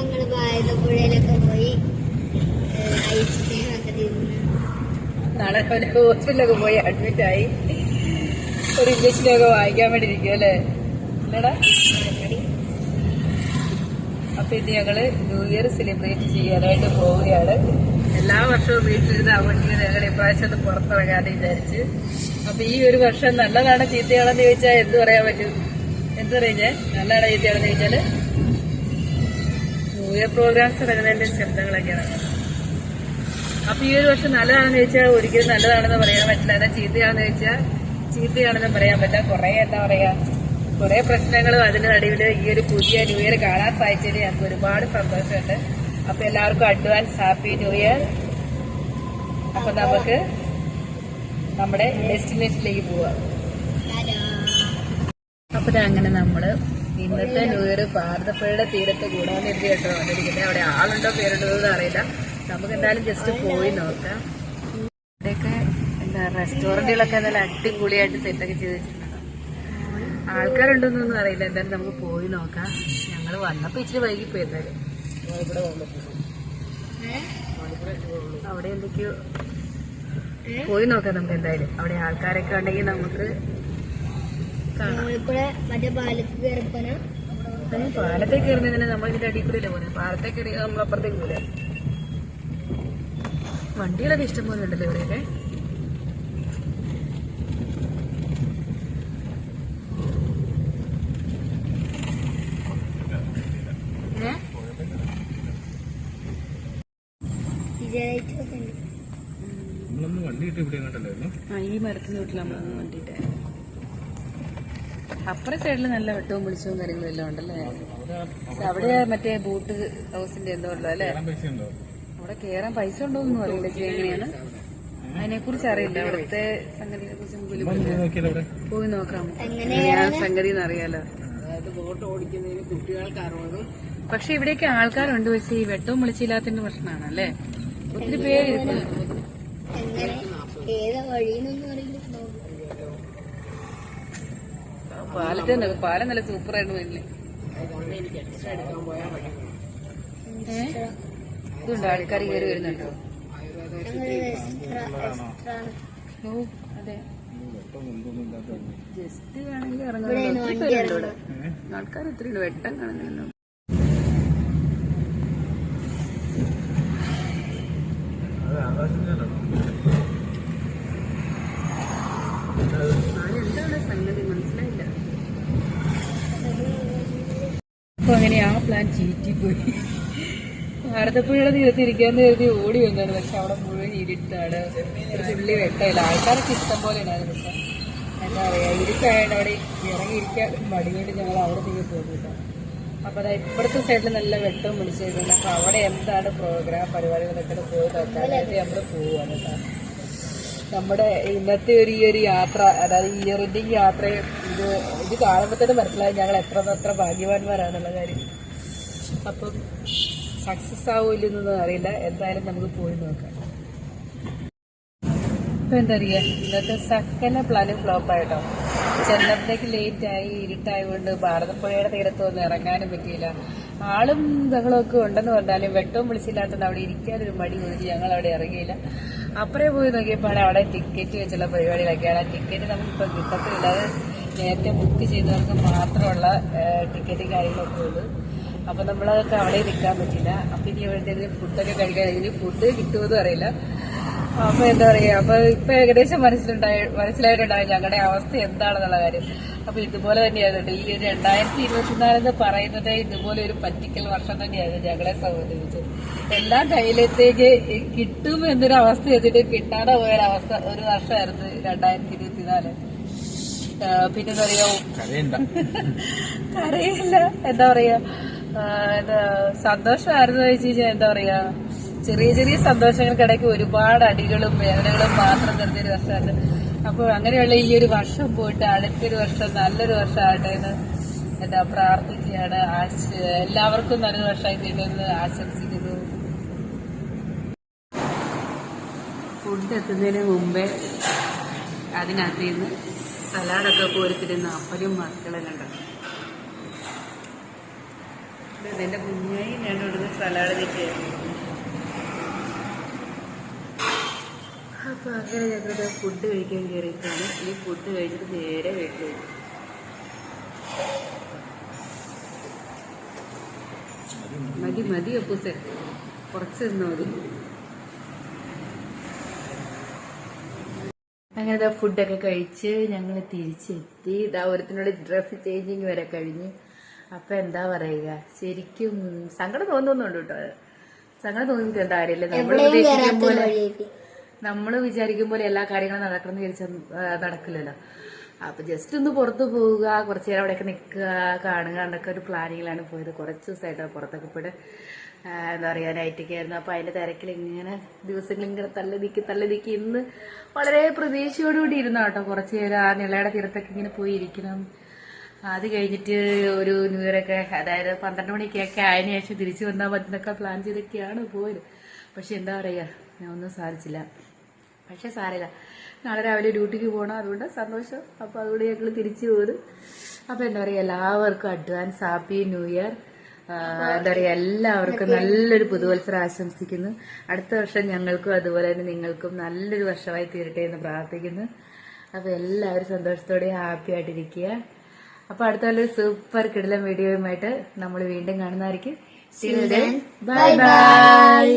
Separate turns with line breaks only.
ഞങ്ങൾ ഭാരതപ്പുഴയിലൊക്കെ പോയി ഐസ്ക്രീം ഒക്കെ തിന്ന്.
നാളെ അവന് ഹോസ്പിറ്റലൊക്കെ പോയി അഡ്മിറ്റ് ആയി. ഒരു ഇഞ്ചക്ഷനൊക്കെ വാങ്ങിക്കാൻ വേണ്ടി ഇരിക്കും അല്ലേ? അല്ലടാ. അപ്പൊ ഇത് ഞങ്ങൾ ന്യൂ ഇയർ സെലിബ്രേറ്റ് ചെയ്യാനായിട്ട് പോവുകയാണ്. എല്ലാ വർഷവും വീട്ടിലിരുന്ന് ആഘോഷിക്കുന്നത് ഞങ്ങൾ ഇപ്രാവശ്യം ഒന്ന് പുറത്തിറങ്ങാന്ന് വിചാരിച്ച്. അപ്പൊ ഈ ഒരു വർഷം നല്ലതാണ് ചീത്തയാണെന്ന് ചോദിച്ചാൽ എന്ത് പറയാൻ പറ്റും? എന്ത് പറയുന്നേ? നല്ലതാണ് ചീത്തയാണെന്ന് ചോദിച്ചാൽ ന്യൂ ഇയർ പ്രോഗ്രാംസ് വരുന്നതിന്റെ ശബ്ദങ്ങളൊക്കെയാണ്. അപ്പൊ ഈ ഒരു വർഷം നല്ലതാണെന്ന് ചോദിച്ചാൽ ഒരിക്കലും നല്ലതാണെന്ന് പറയാൻ പറ്റില്ല. എന്നാൽ ചീത്തയാണെന്ന് ചോദിച്ചാൽ ചീത്തയാണെന്ന് പറയാൻ പറ്റില്ല. കുറെ എന്താ പറയാ കുറെ പ്രശ്നങ്ങളും അതിന് നടുവിൽ ഈ ഒരു പുതിയ ന്യൂ ഇയർ കാണാൻ സാധിച്ചതിൽ ഞങ്ങൾക്ക് ഒരുപാട് സന്തോഷമുണ്ട്. അപ്പൊ എല്ലാവർക്കും അഡ്വാൻസ് ഹാപ്പി ന്യൂ ഇയർ അപ്പൊ നമുക്ക് നമ്മുടെ ഡെസ്റ്റിനേഷനിലേക്ക് പോവാം. അപ്പൊ അങ്ങനെ നമ്മൾ ഇന്നത്തെ ന്യൂ ഇയർ ഭാരതപ്പുഴയുടെ തീരത്ത് കൂടാൻ കേട്ടോ വന്നിരിക്കുന്നത് അവിടെ ആളുണ്ടോ പേരുണ്ടോ എന്ന് അറിയില്ല. നമുക്ക് എന്തായാലും ജസ്റ്റ് പോയി നോക്കാം. ഇവിടെയൊക്കെ എന്താ റെസ്റ്റോറന്റുകളൊക്കെ നല്ല അടിപൊളിയായിട്ട് സെറ്റൊക്കെ ചെയ്ത് വെച്ചിട്ടുണ്ട് ആൾക്കാരുണ്ടോന്നൊന്നും അറിയില്ല. എന്തായാലും നമുക്ക് പോയി നോക്കാം. ഞങ്ങൾ വന്നപ്പോ ഇച്ചിരി വൈകി എന്തായാലും. അവിടെ എന്തൊക്കെയോ പോയി നോക്കാം നമുക്ക് എന്തായാലും. അവിടെ ആൾക്കാരൊക്കെ ഉണ്ടെങ്കിൽ നമുക്ക്
നമ്മളിവിടെ മറ്റേ പാലത്ത് കയറിപ്പന
പാലത്തേക്ക് കയറുന്നതിന് നമ്മൾ ഇതിന്റെ അടിയിൽ കൂടെ പോകുന്നത്? പാലത്തേക്ക് കയറി നമ്മൾ അപ്പുറത്തേക്ക് പോലെ വണ്ടികളൊക്കെ ഇഷ്ടംപോലെ ഉണ്ടല്ലോ ഇവിടെയൊക്കെ? ഈ മരത്തിന്റെ വീട്ടിൽ നമ്മളൊന്നും വണ്ടിയിട്ട് അപ്പുറ സൈഡിൽ നല്ല വെട്ടവും പിടിച്ചവും കാര്യങ്ങളും എല്ലാം ഉണ്ടല്ലേ അവിടെ മറ്റേ ബൂട്ട് ഹൗസിന്റെ എന്തോ ഉള്ളു അല്ലേ?
പൈസ ഉണ്ടോ?
അവിടെ കേറാൻ പൈസ ഉണ്ടോന്നും അറിയില്ല. എങ്ങനെയാണ്? അതിനെ കുറിച്ച് അറിയില്ല അവിടുത്തെ സംഗതിയെ കുറിച്ച്
പോയി നോക്കിയാലോ അവിടെ?
പോയി നോക്കാം. എങ്ങനെയാണ്? സംഗതി എന്നറിയാലോ പക്ഷെ ഇവിടെയൊക്കെ ആൾക്കാരുണ്ട്. വെച്ച് ഈ വെട്ടവും വിളിച്ചില്ലാത്തതിന്റെ പ്രശ്നമാണ് അല്ലേ? ഒത്തിരി പേര്
ഏതാ വഴിയെന്നൊന്നും അറിയില്ല.
പാലത്തിന്റെ പാലം നല്ല സൂപ്പറായിട്ട് വരില്ലേ ഇതുണ്ട് ആൾക്കാർ കയറി വരുന്നുണ്ടോ? അതെ. ജസ്റ്റ്
ഇവിടെയാണ്
ഇറങ്ങാൻ ആൾക്കാർ ഒത്തിരി വെട്ടം കാണുന്നില്ലല്ലോ
അത് ആകാശത്തിലല്ലോ
എന്താണ് സംഗതി മനസ്സിലായില്ല അപ്പൊ അങ്ങനെ ആ പ്ലാൻ ചീറ്റിപ്പോയി ഭാരതപ്പുഴയുടെ തീരത്ത് ഇരിക്കാന്ന് കരുതി ഓടി വന്നാണ് പക്ഷെ അവിടെ മുഴുവൻ ഇരുട്ടാണ്. തുള്ളി വെട്ടമില്ല. ആൾക്കാരൊക്കെ ഇഷ്ടം പോലെ ഉണ്ടായിരുന്നു പക്ഷെ എന്താ പറയാ ഇരുട്ടായതുകൊണ്ട് അവിടെ ഇറങ്ങി ഇരിക്കാൻ മടിയോട് ഞങ്ങൾ അവിടെ തീരെ പോകുന്നില്ല അപ്പൊ അതാ ഇപ്പോഴത്തെ സൈഡിൽ നല്ല വെട്ടം വിളിച്ചിട്ടുണ്ട് അപ്പൊ അവിടെ എന്താണ് പ്രോഗ്രാം പരിപാടികളൊക്കെ പോയി നോക്കാനായിട്ട് നമ്മൾ പോവാണ് കേട്ടോ. നമ്മുടെ ഇന്നത്തെ ഒരു ഈ ഒരു യാത്ര അതായത് ഈ ഇയറിന്റെ ഈ യാത്രയും ഇത് ഇത് കാണുമ്പോൾ തന്നെ മനസ്സിലായി ഞങ്ങൾ എത്ര ഭാഗ്യവാന്മാരാണെന്നുള്ള കാര്യം. അപ്പം സക്സസ് ആവൂലെന്നൊന്നും അറിയില്ല. എന്തായാലും നമുക്ക് പോയി നോക്കാം. ഇപ്പൊ എന്താ പറയുക ഇന്നത്തെ സക്കന പ്ലാനും ഫ്ലോപ്പ് ആയിട്ടോ. ചെന്നപ്പോഴേക്ക് ലേറ്റ് ആയി ഇരുട്ടായതുകൊണ്ട് ഭാരതപ്പുഴയുടെ തീരത്ത് ഒന്നും ഇറങ്ങാനും പറ്റിയില്ല. ആളും ബഹളമൊക്കെ ഉണ്ടെന്ന് പറഞ്ഞാലും വെട്ടവും വിളിച്ചില്ലാത്തത് അവിടെ ഇരിക്കാനൊരു മടി ഒതുക്കി ഞങ്ങൾ അവിടെ ഇറങ്ങിയില്ല. അപ്പുറേ പോയി നോക്കിയപ്പോൾ അവിടെ ടിക്കറ്റ് വെച്ചുള്ള പരിപാടികളൊക്കെയാണ്. ടിക്കറ്റ് നമുക്കിപ്പോൾ കിട്ടത്തില്ല അത് നേരത്തെ ബുക്ക് ചെയ്തവർക്ക് മാത്രമുള്ള ടിക്കറ്റ് കാര്യങ്ങളൊക്കെ ഉള്ളൂ. അപ്പൊ നമ്മളതൊക്കെ അവിടെ നിൽക്കാൻ പറ്റില്ല. അപ്പൊ ഇനി എവിടെയെങ്കിലും ഫുഡൊക്കെ കഴിക്കാൻ ഇനി ഫുഡ് കിട്ടുമെന്നും അറിയില്ല. അപ്പൊ എന്താ പറയാ അപ്പൊ ഇപ്പൊ ഏകദേശം മനസ്സിലുണ്ടായ മനസ്സിലായിട്ടുണ്ടായി ഞങ്ങളുടെ അവസ്ഥ എന്താണെന്നുള്ള കാര്യം. അപ്പൊ ഇതുപോലെ തന്നെയായിരുന്നു. ഈ ഒരു രണ്ടായിരത്തി ഇരുപത്തിനാല് എന്ന് പറയുന്നത് ഇതുപോലെ ഒരു പറ്റിക്കൽ വർഷം തന്നെയായിരുന്നു ഞങ്ങളെ സംബന്ധിച്ച്. എല്ലാം കയ്യിലത്തേക്ക് കിട്ടും എന്നൊരു അവസ്ഥ എത്തിയിട്ട് കിട്ടാതെ പോയൊരവസ്ഥ ഒരു വർഷമായിരുന്നു രണ്ടായിരത്തി ഇരുപത്തിനാല്. പിന്നെ എന്താ പറയാ കരയില്ല. എന്താ പറയാ എന്താ സന്തോഷമായിരുന്നു ചോദിച്ചു കഴിഞ്ഞാൽ എന്താ പറയാ ചെറിയ ചെറിയ സന്തോഷങ്ങൾക്കിടയ്ക്ക് ഒരുപാട് അടികളും വേദനകളും മാത്രം നിറഞ്ഞൊരു വർഷമാണ് അപ്പോൾ അങ്ങനെയുള്ള ഈ ഒരു വർഷം പോയിട്ട് അടുത്തൊരു വർഷം നല്ലൊരു വർഷമാകട്ടെ എന്ന് എന്താ പ്രാർത്ഥിക്കുകയാണ്. എല്ലാവർക്കും നല്ലൊരു വർഷമായി തീരുമെന്ന് ആശംസിക്കുന്നു. ഫുഡ് എത്തുന്നതിന് മുമ്പേ അതിനകത്ത് നിന്ന് സലാഡൊക്കെ കോരിത്തിരുന്ന അപ്പനും മക്കളെല്ലാം ഉണ്ടാക്കും എന്റെ കുഞ്ഞായി ഞാൻ ഇവിടുന്ന് സലാഡ് നിൽക്കുകയായിരുന്നു അപ്പൊ അങ്ങനെ ഞങ്ങളുടെ ഫുഡ് കഴിക്കാൻ കയറിയിട്ടാണ് ഈ ഫുഡ് കഴിച്ചിട്ട് നേരെ വീട്ടിൽ വരും. മതി മതി അപ്പൂസെ. കുറച്ച് നിന്നാ മതി. അങ്ങനെ ഇതാ ഫുഡൊക്കെ കഴിച്ച് ഞങ്ങൾ തിരിച്ചെത്തി. ഇതാ ഒരുത്തിനുള്ള ഡ്രസ്സ് ചേഞ്ചിങ് വരെ കഴിഞ്ഞ്. അപ്പം എന്താ പറയുക? ശരിക്കും സങ്കടം തോന്നുന്നുണ്ട് കേട്ടോ. സങ്കടം തോന്നിയിട്ട് എന്താ നമ്മൾ ഉദ്ദേശിക്കും പോലെ നമ്മൾ വിചാരിക്കും പോലെ എല്ലാ കാര്യങ്ങളും നടക്കണം എന്ന് വിചാരിച്ചാൽ നടക്കില്ലല്ലോ. അപ്പൊ ജസ്റ്റ് ഒന്ന് പുറത്ത് പോവുക കുറച്ച് നേരം അവിടെയൊക്കെ നിൽക്കുക കാണുക എന്നൊക്കെ ഒരു പ്ലാനിങ്ങിലാണ് പോയത്. കുറച്ച് ദിവസമായിട്ട് പുറത്തൊക്കെ പോയിട്ട് എന്താ പറയുക നൈറ്റൊക്കെ ആയിരുന്നു അപ്പൊ അതിന്റെ തിരക്കിൽ ഇങ്ങനെ ദിവസങ്ങൾ ഇങ്ങനെ തള്ളി നീക്കി തള്ളി നീക്കി ഇന്ന് വളരെ പ്രതീക്ഷയോടുകൂടി ഇരുന്ന കേട്ടോ. കുറച്ച് നേരം ആ നിളയുടെ തീരത്തൊക്കെ ഇങ്ങനെ പോയി ഇരിക്കണം. അത് കഴിഞ്ഞിട്ട് ഒരു ന്യൂ ഇയർ ഒക്കെ അതായത് പന്ത്രണ്ട് മണിക്കൊക്കെ ആയതിനു ശേഷം തിരിച്ചു വന്നാൽ മതി എന്നൊക്കെ പ്ലാൻ ചെയ്തൊക്കെയാണ് പോയത്. പക്ഷെ എന്താ പറയുക ഞാൻ ഒന്നും സാധിച്ചില്ല. പക്ഷെ സാരമില്ല. നാളെ രാവിലെ ഡ്യൂട്ടിക്ക് പോകണം അതുകൊണ്ട് സന്തോഷം. അപ്പോൾ അതുകൊണ്ട് ഞങ്ങൾ തിരിച്ചു പോരും. അപ്പോൾ എന്താ പറയുക എല്ലാവർക്കും അഡ്വാൻസ് ഹാപ്പി ന്യൂ ഇയർ. എന്താ പറയുക എല്ലാവർക്കും നല്ലൊരു പുതുവത്സരം ആശംസിക്കുന്നു. അടുത്ത വർഷം ഞങ്ങൾക്കും അതുപോലെ തന്നെ നിങ്ങൾക്കും നല്ലൊരു വർഷമായി തീരട്ടെ എന്ന് പ്രാർത്ഥിക്കുന്നു. അപ്പോൾ എല്ലാവരും സന്തോഷത്തോടെ ഹാപ്പി ആയിട്ടിരിക്കുക. അപ്പോൾ അടുത്ത നല്ലൊരു സൂപ്പർ കിടലം വീഡിയോയുമായിട്ട് നമ്മൾ വീണ്ടും കാണുന്നതായിരിക്കും. Bye bye